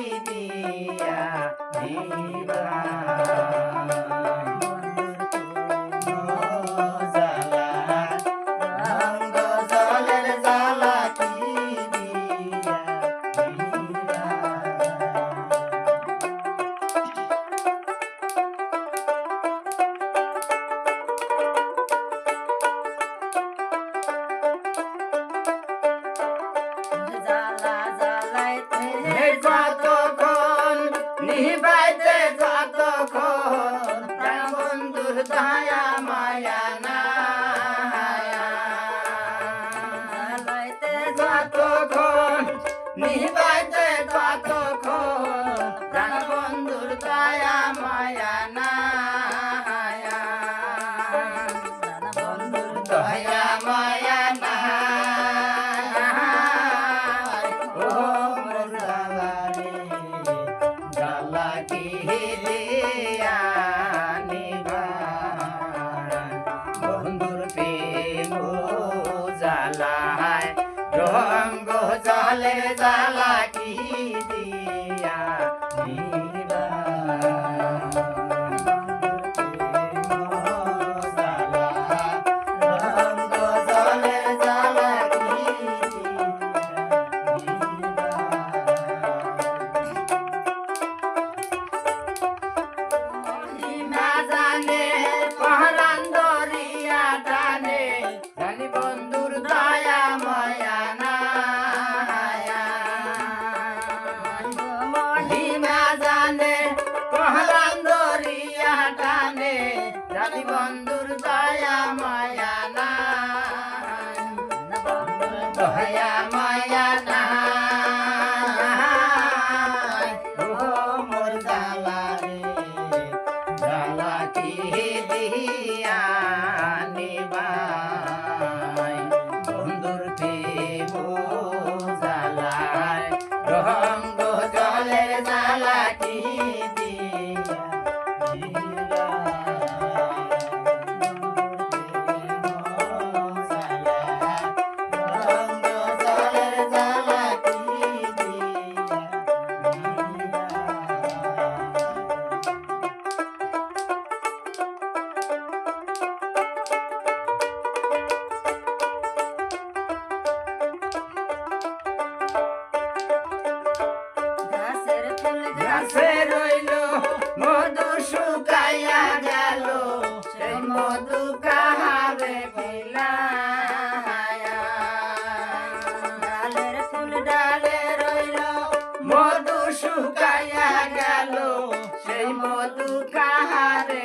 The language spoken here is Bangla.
দিয়া দিবা যখন প্রাণবন্ধুর দয়া মায়া না যতক্ষণ নিবাইতে ততক্ষণ প্রাণবন্ধুর দয়া মায়া না রঙ্গ জলে জালা কি I like it. শুকাইয়া গেল, সেই মধু কাহারে ডালের ফুল ডালে রইল, মধু শুকাইয়া গেল, সেই মধু কাহারে